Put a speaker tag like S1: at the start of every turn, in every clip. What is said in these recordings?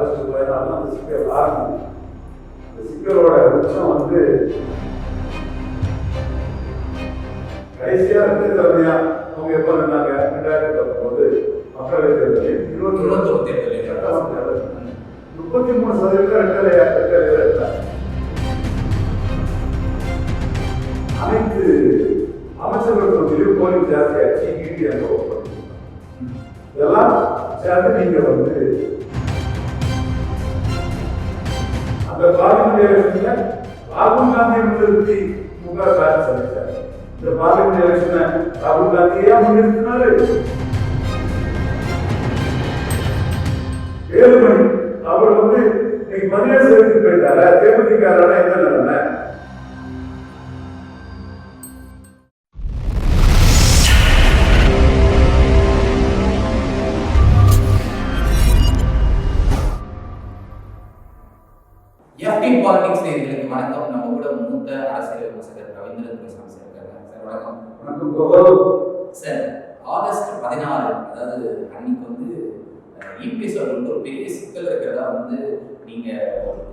S1: தான் அந்த சிக்கல் ஆரம்பிக்கும் அந்த சிக்கலோட உச்சம் வந்து கடைசியா ரெண்டு தலைமையா அவங்க எப்ப இருந்தாங்க ரெண்டாயிரத்தி பத்தொன்பது மக்களவை தேர்தலில். இருபத்தி
S2: இருபத்தொரு தேர்தலில்.
S1: சட்டமன்ற தேர்தல். முப்பத்தி மூணு சதவீதம் ரெட்டலையா? ரெட்டலையா எடுத்தாங்க அனைத்து அமைச்சர்கள் தொகுதியிலும் போலிங் ஜாஸ்தியாச்சு. ஓப்பன் இதெல்லாம் சேர்ந்து நீங்க வந்து அந்த பார்லிமெண்ட் எலெக்ஷன்ல ராகுல் காந்தியை முன்னிறுத்தி முக ஸ்டாலின் சந்தித்தார் இந்த பார்லிமெண்ட் எலெக்ஷனை ராகுல் காந்தியா முன்னிறுத்தினாரு? ஏழு மணி அவர் வந்து இன்னைக்கு பதினேழு சேர்த்து போயிட்டாரு. தேமுதிகாரால என்ன நிலைமை?
S2: பாலிடிக்ஸ் நேர்களுக்கு வணக்கம். நம்ம கூட மூத்த அரசியல் விமர்சகர் ரவீந்திர துரைசாமி சார் இருக்காங்க சார் வணக்கம். சார் ஆகஸ்ட் பதினாறு அதாவது அன்னைக்கு வந்து இபிஎஸ் அவர்களுக்கு ஒரு பெரிய சிக்கல் இருக்கிறதா வந்து நீங்க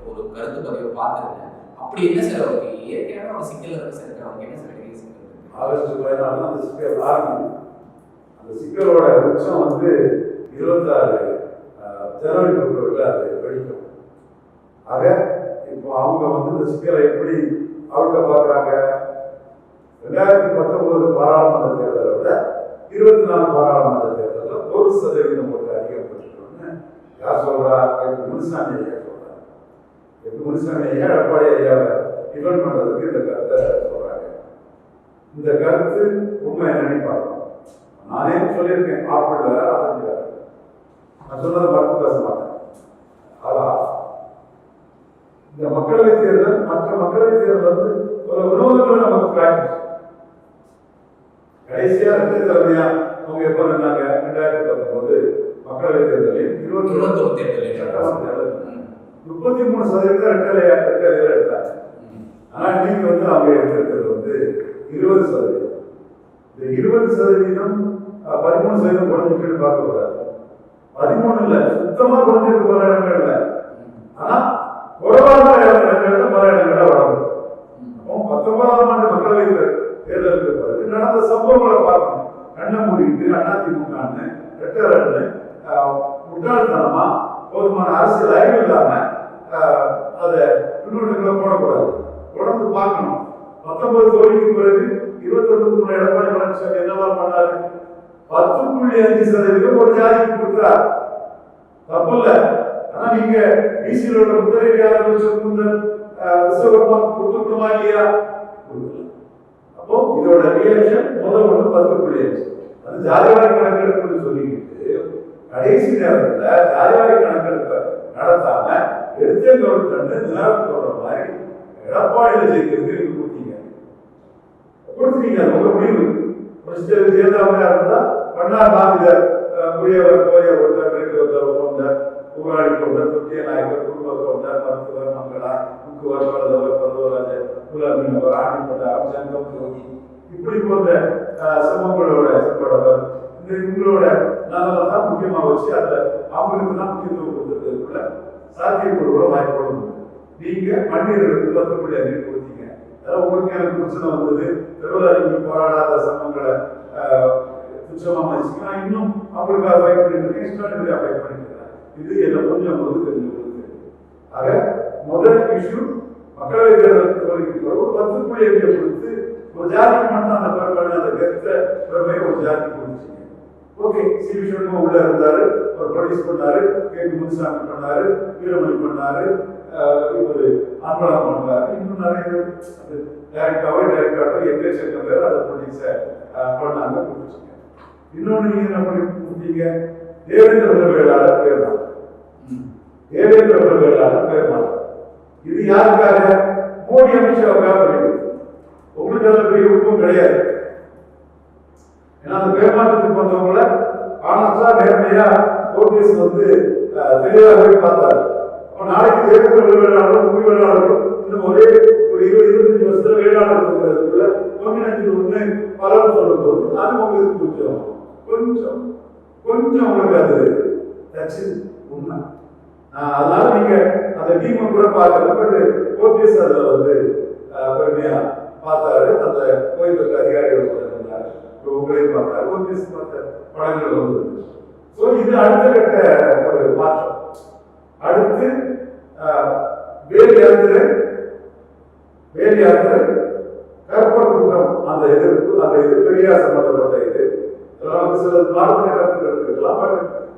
S2: ஒரு கருத்து பதிவை பார்த்துருங்க அப்படி என்ன சார் அவருக்கு ஏற்கனவே ஒரு சிக்கல் இருக்கு சார்? அவருக்கு என்ன சார் பெரிய சிக்கல்?
S1: ஆகஸ்ட் பதினாலு தான் அந்த சிக்கல் ஆரம்பிக்கும் அந்த சிக்கலோட உச்சம் வந்து இருபத்தாறு ஜனவரி பிப்ரவரியில் அது வெடிக்கும். ஆக இப்போ அவங்க வந்து இந்த சிக்கலை எப்படி அவுட்ட பார்க்குறாங்க? ரெண்டாயிரத்தி பத்தொன்பது பாராளுமன்ற தேர்தலை விட இருபத்தி நாலு பாராளுமன்ற தேர்தலில் ஒரு சதவீதம் ஓட்டு அதிகப்பட்டிருக்கோம்னு யார் சொல்கிறா எட்டு முனுசாமி ஐயா சொல்றாங்க என் முனுசாமி ஐயா எடப்பாடி ஐயாவை டிஃபெண்ட் பண்ணுறதுக்கு இந்த கருத்தை சொல்கிறாங்க இந்த கருத்து உண்மை என்னன்னு பார்க்கணும். நானே சொல்லியிருக்கேன் ஆப்பிள் வேற ஆரஞ்சு வேற. நான் சொன்னதை மறந்து பேச மாட்டேன். அதான் இந்த மக்களவை தேர்தல் மற்ற மக்களவை தேர்தல் வந்து ஒரு வினோதங்கள் நமக்கு பிராக்டிஸ் கடைசியா ரெண்டு தலைமையா அவங்க எப்ப இருந்தாங்க ரெண்டாயிரத்தி பத்தொன்பது மக்களவை தேர்தலில் இருபத்தி
S2: இருபத்தொரு தேர்தலில்.
S1: சட்டமன்ற தேர்தல்.
S2: ம்.
S1: முப்பத்தி மூணு சதவீதம் ரெட்டலையா ரெட்டலையா எடுத்தாங்க. ஆனா நீங்க வந்து அவங்க எடுத்திருக்கிறது வந்து இருபது சதவீதம். இந்த இருபது சதவீதம் பதிமூணு சதவீதம் குறைஞ்சிட்டு பார்க்க கூடாது பதிமூணு இல்ல சுத்தமா குறைஞ்சிருக்கு பல இடங்கள் இல்ல ஆனா குறைவான இடங்கள்ல பல இடங்கள்ல வராது பத்தொன்பதாம் ஆண்டு மக்களவை தே- தேர்தலுக்கு பிறகு நடந்த சம்பவங்களை பார்க்கணும். கண்ணை மூடிட்டு அதிமுகன்னு ரெட்டரன்னு முட்டாள்தனமா போதுமான அரசியல் அறிவு இல்லாம அதை பின்னோட்டங்களை போடக்கூடாது. தொடர்ந்து பார்க்கணும். பத்தொன்பது தோல்விக்கு பிறகு இருபத்தொன்னுக்கு முன்னாடி எடப்பாடி பழனிசாமி என்னெல்லாம் பண்ணாரு? பத்து புள்ளி அஞ்சு சதவீதம் ஒரு ஜாதிக்கு கொடுத்தார். தப்பு இல்லை. ஆனா நீங்க பிசியில் உள்ள முத்திரையாளர் சுந்தர் விஸ்வகர்மா கொடுத்துருக்கணுமா இல்லையா? அப்போ இதோட ரியாக்ஷன் முதல் ஒன்று பத்து புள்ளி அது ஜாதிவாரி கணக்கெடுப்புன்னு சொல்லிக்கிட்டு கடைசி நேரத்தில் ஜாதிவாரி கணக்கெடுப்பை நடத்தாம எடுத்தே கவர்மெண்ட் நிலவு சொல்ற மாதிரி எடப்பாடியில் ஜெயிக்கிறது நீங்க கொடுத்தீங்க. கொடுத்துட்டீங்க. அது உங்க முடிவு. பிரசிடர் ஜெயலலிதா இருந்தா பண்ணார் நாம் இதை புரியவர் போய் ஒருத்தர் ரெண்டு ஒருத்தர் ஒருத்தர் புகாரி கொண்டர் துத்திய நாயக்கர் குடும்ப கொண்டர் மருத்துவர் மங்களா முக்குவர் பரதவர் பரதவராஜர் குலமினவர் ஆண்டிப்பட்டார் சங்கம் ஜோகி இப்படி போன்ற அஹ், சமங்களோட செப்படவர் இந்த இவங்களோட நல்லதான் தான் முக்கியமா வச்சு அதுல அவங்களுக்கு தான் முக்கியத்துவம் கொடுத்துருக்கிறது கூட சாத்தியக்கூறுகளோ வாய்ப்புகளும் உண்டு. நீங்க மண்ணீர்களுக்கு பத்து புள்ளி கொடுத்தீங்க அதாவது உங்களுக்கு எனக்கு பிரச்சனை வந்தது தெருவில் போராடாத சமங்களை துச்சமா மதிச்சு நான் இன்னும் அவங்களுக்காக ஃபைட் பண்ணிட்டு இருக்கேன் இஸ்லாமியா ஃபைட் பண்ணிட்டு இது என்ன கொஞ்சம் போது தெரிஞ்சவங்களுக்கு ஆக முதல் இஷ்யூ மக்களவை தேர்தல் தோல்விக்கு பிறகு பத்து புள்ளி அஞ்சு கொடுத்து ஒரு ஜாதிக்கு மட்டும் அந்த பெருமை அந்த கருத்த பெருமையை ஒரு ஜாதிக்கு கொடுத்துச்சிங்க ஓகே சி விஸ்வனும் உள்ள இருந்தாரு அவர் ப்ரொடியூஸ் பண்ணாரு கே. பி. முனுசாமி பண்ணாரு வீரமணி பண்ணாரு ஆஹ் இவரு அன்பழகம் பண்ணாரு இன்னும் நிறைய பேர் அது டைரக்டாவோ டைரக்டாவோ எக்கச்சக்கம் பேர் அதை ப்ரொடியூஸை பண்ணாங்க கொடுத்துச்சிங்க இன்னொன்று நீங்க என்ன பண்ணி கொடுத்தீங்க? தேவேந்திர குல வேளாளர் பேர் தேவேந்திர குல வேளாளர் இது யாருக்காக? மோடி அமித்ஷாவுக்காக பண்ணிடுது உங்களுக்கு அதில் பெரிய விருப்பம் கிடையாது. ஏன்னா அந்த பேமாற்றத்துக்கு வந்தவங்கள ஆனஸ்டா நேர்மையா ஓபிஎஸ் வந்து அஹ், தெளிவாகவே பார்த்தாரு. அப்ப நாளைக்கு தேர்தல் வேளாளர்களும் குடி வேளாளர்களும் இன்னும் ஒரே ஒரு இருபது இருபத்தஞ்சு வருஷத்துல வேளாளர் இருக்கிறதுக்குள்ள ஒன்றிணைஞ்சு ஒன்று பலன் சொல்லும் போது அது உங்களுக்கு கொஞ்சம் கொஞ்சம் கொஞ்சம் உங்களுக்கு அது தச்சு உண்மை. அதனால நீங்க அந்த டீமை கூட பார்க்கல பட் ஓபிஎஸ் அதுல வந்து பெருமையா பார்த்தாரு. அந்த கோயிலுக்கு அதிகாரிகள் கூட இருந்தாரு. உங்களையும் பார்த்தாரு. ஓபிஎஸ் பார்த்த படங்கள் வந்து. ஸோ இது அடுத்த கட்ட ஒரு மாற்றம். அடுத்து ஆஹ், வேல் யாத்திரை வேல் யாத்திரை கற்பர் குற்றம் அந்த எதிர்ப்பு அந்த இது பெரியார் சம்பந்தப்பட்ட இது. சில மாறுபட்ட கருத்துக்கள் இருக்கலாம் பட்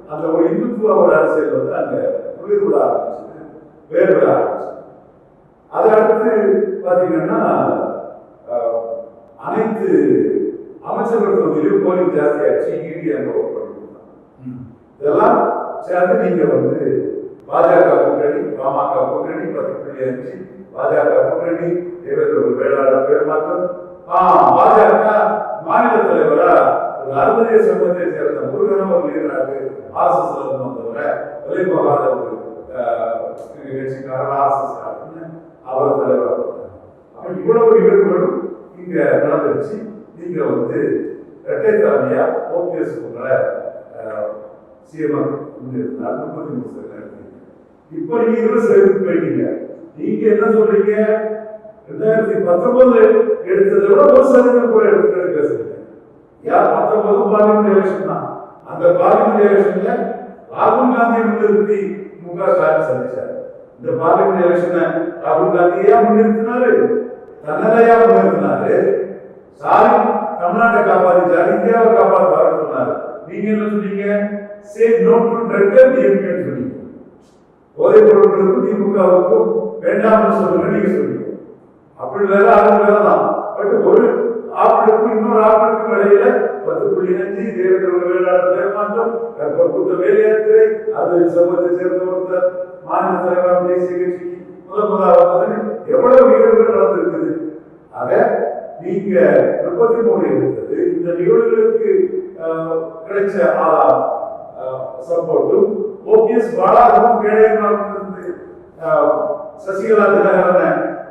S1: அந்த ஒரு இந்துத்துவ ஒரு அரசியல் வந்து அங்க துளிர் விட ஆரம்பிச்சது வேறுபட ஆரம்பிச்சது. அது அடுத்து பாத்தீங்கன்னா ஆஹ், அனைத்து அமைச்சர்கள் தொகுதியிலும் போலிங் ஜாஸ்தியாச்சு இடி அங்க ஒர்க் பண்ணிருந்தாங்க இதெல்லாம் சேர்ந்து நீங்க வந்து பாஜக கூட்டணி பாமக கூட்டணி பத்து புள்ளி அஞ்சு பாஜக கூட்டணி தேவேந்திர வேளாளர் பேர் மாற்றம். ஆ பாஜக மாநில தலைவரா ஒரு சமூகத்தை சேர்ந்த முருகனும் ஒரு லீடராக ஆர்எஸ்எஸ் இருந்து வந்தவரை விலை போகாத ஒரு ஆஹ், கட்சிக்காரர் ஆர்எஸ்எஸ் அவர் தலைவர் அப்ப இவ்வளவு நிகழ்வுகளும் இங்க நடந்துருச்சு. நீங்க வந்து இரட்டை தலைமையா ஓபிஎஸ் உங்களை சிஎம் இருந்தால் முப்பத்தி மூணு சதவீதம் இப்ப நீங்க இருபது சதவீதம் போயிட்டீங்க. நீங்க என்ன சொல்றீங்க? ரெண்டாயிரத்தி பத்தொன்பது எடுத்ததை விட ஒரு சதவீதம் கூட எடுத்துக்க யார் பத்தொன்பது பார்லிமெண்ட் எலெக்ஷன் தான் அந்த பார்லிமெண்ட் எலெக்ஷன்ல ராகுல் காந்தி முன்னிறுத்தி மு க ஸ்டாலின் சந்திச்சார். இந்த பார்லிமெண்ட் எலெக்ஷனை ராகுல் காந்தியா முன்னிறுத்தினாரு? தன்னலையா முன்னிறுத்தினாரு. ஸ்டாலின் தமிழ்நாட்டை காப்பாத்திச்சாரு இந்தியாவை காப்பாற்ற சொன்னாரு. நீங்க என்ன சொன்னீங்க? சே நோ டு ட்ரக்கர் டிஎம்கேன்னு சொன்னீங்க. போதைப் பொருட்களுக்கும் திமுகவுக்கும் வேண்டாம்னு சொல்லுங்க நீங்க சொன்னீங்க அப்படி வேற ஆளுங்க வேற தான் பட் ஒரு ஆப்பிளுக்கும் இன்னொரு ஆப்பிளுக்கும் இடையில பத்து புள்ளி அஞ்சு தேவேந்திர வேளாளர் பெருமாற்றம் கற்பர் கூட்ட வேலையாத்திரை அது சமூகத்தை சேர்ந்த ஒருத்தர் மாநில தலைவராக தேசிய கட்சிக்கு முதல் முதலாவது எவ்வளவு நிகழ்வுகள் நடந்திருக்குது? ஆக நீங்க முப்பத்தி மூணு எடுத்தது இந்த நிகழ்வுகளுக்கு கிடைச்ச சப்போர்ட்டும் ஓபிஎஸ் பாலாகவும் கேடயமாக இருந்து சசிகலா சசிகலா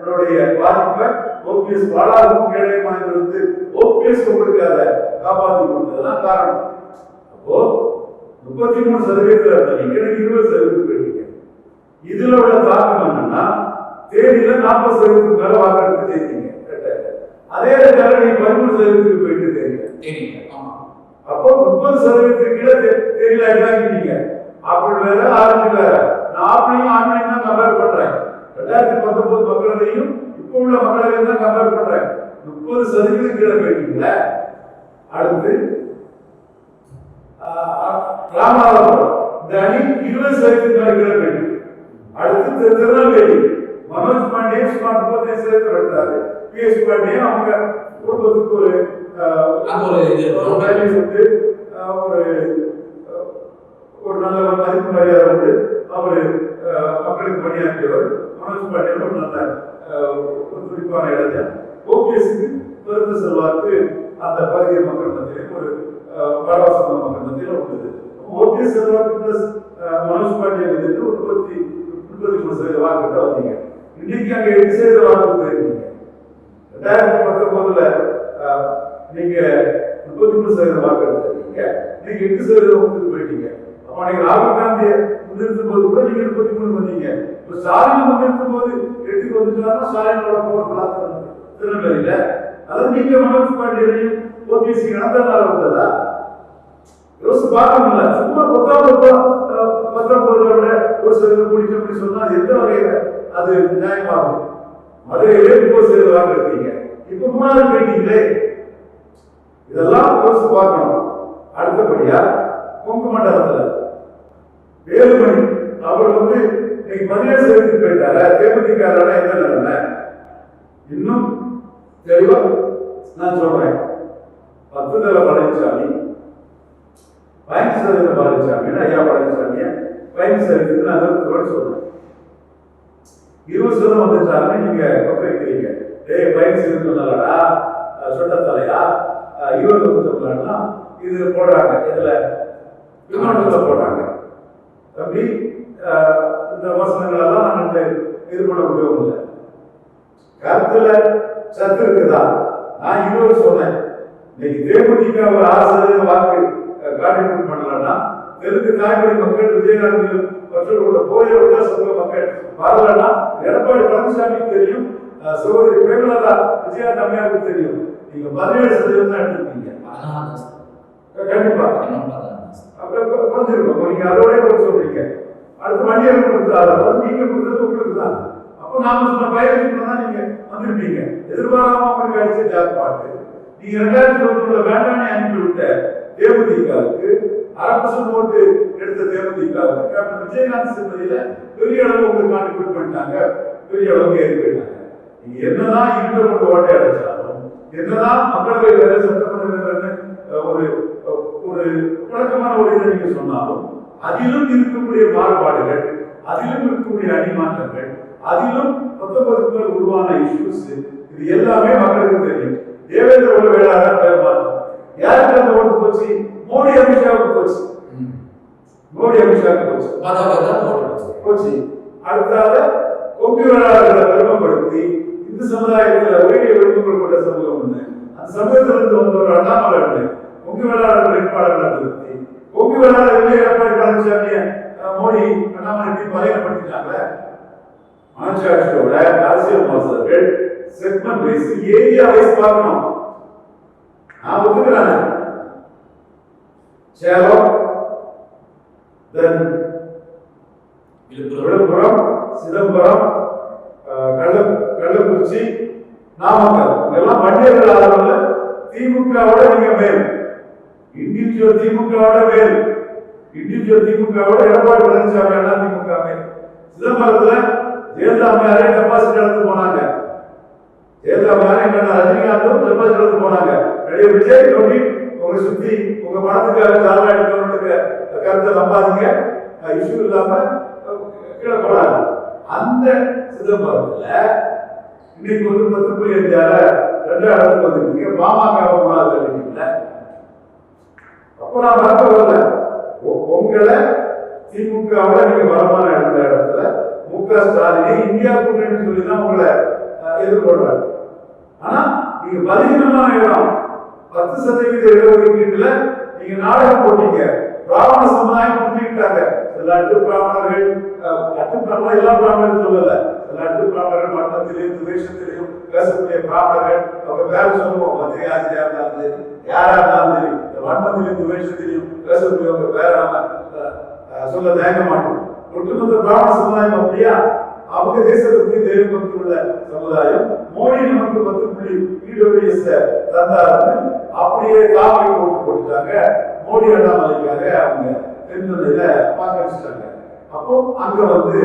S1: தினகரனுடைய பாதிப்பை ஓபிஎஸ் பாலாகவும் கேடையமாக இருந்து ஓபிஎஸ் உங்களுக்கு அதை காப்பாற்றி கொடுத்ததுதான் காரணம். அப்போ முப்பத்தி மூணு சதவீதத்தில் இருந்த நீங்க எனக்கு இருபது சதவீதம் போயிட்டீங்க. இதுல உள்ள தாக்கம் என்னன்னா தேதியில நாற்பது சதவீதத்துக்கு மேல வாக்கெடுத்து ஜெயித்தீங்க. அதே நேரத்தில் நீங்க பதிமூணு சதவீதத்துக்கு போயிட்டு
S2: ஆமா.
S1: அப்போ முப்பது சதவீதத்துக்கு கீழே தெரியல அடிவாங்கிட்டீங்க அப்படி வேற ஆரஞ்சு வேற. நான் அப்படியும் ஆன்லைன் தான் கம்பேர் பண்றேன். ரெண்டாயிரத்தி பத்தொன்பது மக்களவையும் இப்போ உள்ள மக்களவையும் தான் கம்பேர் பண்றேன். முப்பது சதவீதம் கீழே போயிட்டீங்களே? அடுத்து ராமநாதபுரம். இந்த அணி இருபது சதவீதம் கீழே போயிட்டு அடுத்து திரு- திருநெல்வேலி. மனோஜ் பாண்டியே சுமார் முப்பத்தைந்து சதவீதம் எடுத்தாரு பி எஸ் பாண்டியே அவங்க குடும்பத்துக்கு ஒரு
S2: ஒரு
S1: ஒரு ஒரு நல்ல மதிப்பு மரியாதை உண்டு. அவர் மக்களுக்கு பணியாற்றியவர். மனோஜ் பாண்டியன் ஒரு நல்ல ஒரு துடிப்பான இளைஞர். ஓபிஎஸ்க்கு பிறந்த செல்வாக்கு அந்த பகுதிய மக்கள் மத்தியிலும் ஒரு பரவசமான மக்கள் மத்தியிலும் உள்ளது. ஓபிஎஸ் செல்வாக்கு பிளஸ் மனோஜ் பாண்டியன் எதிர்த்து ஒரு முப்பத்தி முப்பத்தி மூணு சதவீத வாக்குகிட்ட வந்தீங்க. இன்னைக்கு அங்கே எட்டு சதவீத வாக்கு போயிருக்கீங்க. ரெண்டாயிரத்தி பத்தொன்பதுல அஹ், நீங்க முப்பத்தி மூணு சதவீத வாக்கு எடுத்திருக்கீங்க நீங்க எட்டு சதவீதம் வாக்கு போயிட்டீங்க. அன்னைக்கு ராகுல் காந்தியை முன்னிறுத்தும் போது கூட நீங்க முப்பத்தி மூணு வந்தீங்க? இப்ப ஸ்டாலின் முன்னிறுத்தும் போது எட்டுக்கு வந்துட்டாருன்னா ஸ்டாலினோட போர் திருநெல்வேலியில. அதாவது நீங்க மனோஜ் பாண்டியனையும் ஓபிசி நடந்ததுனால வந்ததா யோசிச்சு பார்க்கணும்ல சும்மா கொத்தா கொத்தா பத்திரம் விட ஒரு சிலர் குடிக்க அப்படி சொன்னா எந்த வகையில அது நியாயமாகும்? மதுரையிலே இப்போ சதவீதம் வாக்கு இப்ப மூணாவது போயிட்டீங்களே இதெல்லாம் யோசிச்சு பார்க்கணும். அடுத்தபடியா கொங்கு மண்டலத்துல வேலுமணி அவர் வந்து இன்னைக்கு பதினேழு சேர்த்து போயிட்டார. தேமுதிக என்ன நிலைமை? இன்னும் தெளிவா நான் சொல்றேன். பத்து தலை பழனிசாமி பதினஞ்சு சதவீதம் பழனிசாமி ஐயா பழனிசாமிய பதினஞ்சு நான் சொல்றேன். இருபது சதம் வந்துட்டாருன்னு நீங்க பக்கம் வைக்கிறீங்க. டேய் பதினஞ்சு சதவீதம் சொட்ட சொட்டத்தலையா? இருபது வந்துட்டோம்னா இது போடுறாங்க. இதுல விமானத்துல போடுறாங்க. அஹ், இந்த வசனங்கள் எல்லாம் நான் வந்து இது பண்ண முடியவும் இல்லை கருத்துல சத்து இருக்குதா? நான் இருபது சொன்னேன். இன்னைக்கு தேமுதிக ஒரு சதவீத வாக்கு கான்ட்ரிபியூட் பண்ணலன்னா தெலுங்கு தாய்மொழி மக்கள் விஜயகாந்த் மற்றவர்களோட போய விட்டா சமூக மக்கள் வரலன்னா எடப்பாடி பழனிசாமிக்கு தெரியும் சகோதரி பிரேமலதா விஜயா தமிழாவுக்கு தெரியும். நீங்க பதினேழு சதவீதம் தான் எடுத்திருக்கீங்க. கண்டிப்பா.
S2: பதினொன்று பதினாலு தான் சார்
S1: அப்புறம் கொ- குறைஞ்சிருக்கும் நீங்க அதோட கூட சொல்றீங்க. அடுத்து வண்டியர் கொடுத்தாரு அது நீங்க கொடுத்தது உங்களுக்கு தான் அப்போ நாம சொன்ன பயிற்சி தான் நீங்க வந்திருப்பீங்க. எதிர்பாராம உங்களுக்கு அடிச்ச ஜாக் பாட்டு நீங்க ரெண்டாயிரத்தி இருபத்தி வேண்டானே அனுப்பி விட்ட தேமுதிகவுக்கு அரை பர்சன்ட் ஓட்டு எடுத்த தேமுதிகவுக்கு கேப்டன் விஜயகாந்த் செல்வதில பெரிய அளவு உங்களுக்கு கான்ட்ரிபியூட் பண்ணிட்டாங்க. பெரிய அளவுக்கு ஏறி போயிட்டாங்க. நீங்க என்னதான் இருக்க கொண்டு ஓட்டை அடைச்சாலும் என்னதான் மக்களவை வேற சட்டமன்ற வேறன்னு அஹ், ஒரு ஒரு வழக்கமான ஒரு இதை நீங்க சொன்னாலும் அதிலும் இருக்கக்கூடிய மாறுபாடுகள் அதிலும் இருக்கக்கூடிய அடிமாற்றங்கள் அதிலும் பத்தொன்பதுக்கு மேல் உருவான இஷ்யூஸ் இது எல்லாமே மக்களுக்கு தெரியும். தேவேந்திர குல வேளாளர் பேர் மாற்றம் யாருக்கு அந்த ஓட்டு போச்சு? மோடி அமித்ஷாவுக்கு போச்சு. மோடி அமித்ஷாவுக்கு போச்சு.
S2: போச்சு.
S1: அடுத்தாக கொங்கு வேளாளர்களை பெருமைப்படுத்தி இந்து சமுதாயத்துல ஒரே விருப்பங்கள் கொண்ட சமூகம் அந்த சமூகத்துல இருந்து வந்தவர் அண்ணாமலை கொங்கு வேளாளர் வேட்பாளர்களை நிறுத்தி கொங்கு வேளாளர்களே எடப்பாடி பழனிசாமிய மோடி அண்ணாமலை இப்படி பலையப்படுத்திட்டாங்க மனசாட்சியோட அரசியல் விமர்சகர்கள் செக்மெண்ட் வைஸ் ஏரியா வைஸ் பார்க்கணும். நான் ஒத்துக்கிறேன். சேலம் தென்
S2: விழுப்புரம்.
S1: சிதம்பரம் கள்ள கள்ளக்குறிச்சி நாமக்கல். இதெல்லாம் வண்டியர்கள் ஆதரவுல திமுகவோட நீங்க மேல். இண்டிவிஜுவல் திமுகவோட மேல் இண்டிவிஜுவல் திமுகவோட எடப்பாடி பழனிசாமி அண்ணா திமுக மேல் சிதம்பரத்துல ஜெயலலிதா அம்மையாரே டெபாசிட் எடுத்து போனாங்க. ஜெயலலிதா அம்மையாரே எங்க ரஜினிகாந்தும் டெபாசிட் எடுத்து போனாங்க. நடிகர் விஜய் நோண்டி உங்களை சுத்தி உங்க பணத்துக்காக சாதனை எடுக்கிறவங்களுக்கு கருத்தை நம்பாதீங்க. இஷ்யூ இல்லாம கீழே போனாங்க அந்த சிதம்பரத்துல இன்னைக்கு வந்து பத்து புள்ளி அஞ்சால ரெண்டாம் வந்துருக்கீங்க. பாமக மூணாவது இருக்கீங்கள அப்போ நான் மறக்க வரல உங்களை திமுகவில் நீங்க வரமான இருந்த இடத்துல மு க ஸ்டாலினை இந்தியா கூட்டணி சொல்லி தான் உங்களை எதிர்கொள்றாரு. ஆனா நீங்க பலகீனமான இடம். பத்து சதவீத இடஒதுக்கீட்டுல நீங்க நாடகம் போட்டீங்க. பிராமண சமுதாயம் புரிஞ்சுக்கிட்டாங்க சில அட்டு பிராமணர்கள் அஹ், பிராமணர் எல்லா பிராமணரும் சொல்லல. சில அட்டு பிராமணர்கள் மட்டத்திலையும் துவேஷத்திலையும் பேசக்கூடிய பிராமணர்கள் அவங்க பேர சொல்லுவோம். மத்திய ஆசிரியா இருந்தாலும் சரி யாரா இருந்தாலும் சரி மட்டத்திலையும் துவேஷத்திலையும் பேசக்கூடியவங்க வேற நாம சொல்ல தயங்க மாட்டோம். ஒட்டுமொத்த பிராமண சமுதாயம் அப்படியா? அவங்க தேசத்துக்கு தெய்வபக்தி உள்ள சமுதாயம். மோடி நமக்கு பத்து புள்ளி பிடபிள்யூஎஸ் தந்தாருன்னு அப்படியே காவல் போட்டு கொடுத்தாங்க மோடி அண்ணாமலைக்காக அவங்க தென்னிலையில வாக்களிச்சிட்டாங்க அப்போ அங்க வந்து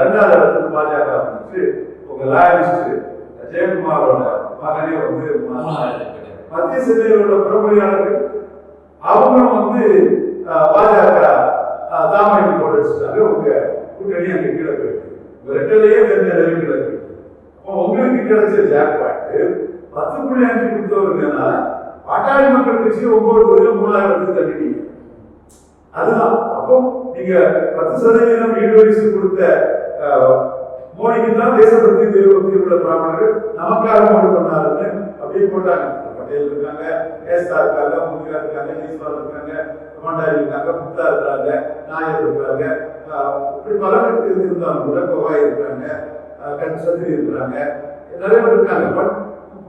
S1: ரெண்டாவது இடத்துக்கு பாஜக வந்துச்சு. உங்க லாயலிஸ்ட் ஜெயக்குமாரோட மகனே வந்து. மத்திய சென்னையில் உள்ள பிரபலியாளர்கள் அவங்களும் வந்து பாஜக தாமரைக்கு போட்டு வச்சுட்டாங்க உங்க கூட்டணி அங்க கீழே போயிட்டு ரெட்டலையே தெரிஞ்ச நிலையில் கீழே போயிட்டு அப்போ உங்களுக்கு கிடைச்ச ஜாக்பாட்டு பத்து புள்ளி அஞ்சு கொடுத்தவருங்கனால பாட்டாளி மக்கள் கட்சி ஒன்பது தொழில் மூணாயிரத்துக்கு தள்ளிட்டீங்க. அதுதான். அப்போ நீங்க பத்து சதவீதம் ஈடுபடிச்சு கொடுத்த மோடிக்கு தான் தேசபக்தி தெய்வபக்தி உள்ள பிராமணர்கள் நமக்காக மோடி பண்ணாருன்னு அப்படியே போட்டாங்க. பட்டேல் இருக்காங்க ஏஸ்தா இருக்காங்க முருகா இருக்காங்க ஈஸ்வர் இருக்காங்க கொண்டாடி இருக்காங்க முக்தா இருக்காங்க நாயர் இருக்காங்க இப்படி பலருக்கு இருந்தாலும் கூட கோவாய் இருக்காங்க அஹ், கண் சத்திரி இருக்கிறாங்க நிறைய பேர் இருக்காங்க. பட்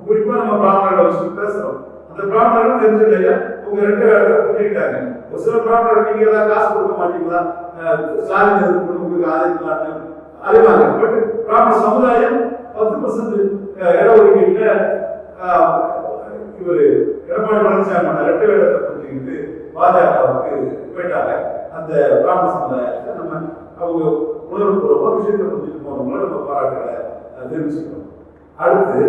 S1: குறிப்பா நம்ம பிராமணர்களை வச்சு பேசுறோம். அந்த பிராமணர்கள் தெரிஞ்ச நிலையில உங்க ரெண்டு வேலை புரிஞ்சுக்கிட்டாங்க. ஒரு சில பிராமணர் நீங்க ஏதாவது காசு கொடுக்க மாட்டீங்களா? அஹ், ஸ்டாலின் உங்களுக்கு ஆதரிக்கலாம்னு அறிவாங்க. பட் பிராமண சமுதாயம் பத்து பர்சன்ட் இடஒதுக்கீட்டுல அஹ், இவரு எடப்பாடி பழனிசாமி ரெட்டை வேடத்தை புரிஞ்சுக்கிட்டு பாஜகவுக்கு போயிட்டாங்க அந்த பிராமண சமுதாயத்தை நம்ம அவங்க உணர்வுபூர்வமா விஷயத்தை புரிஞ்சுட்டு போனவங்கள நம்ம பாராட்டுகளை தெரிவிச்சுக்கணும். அடுத்து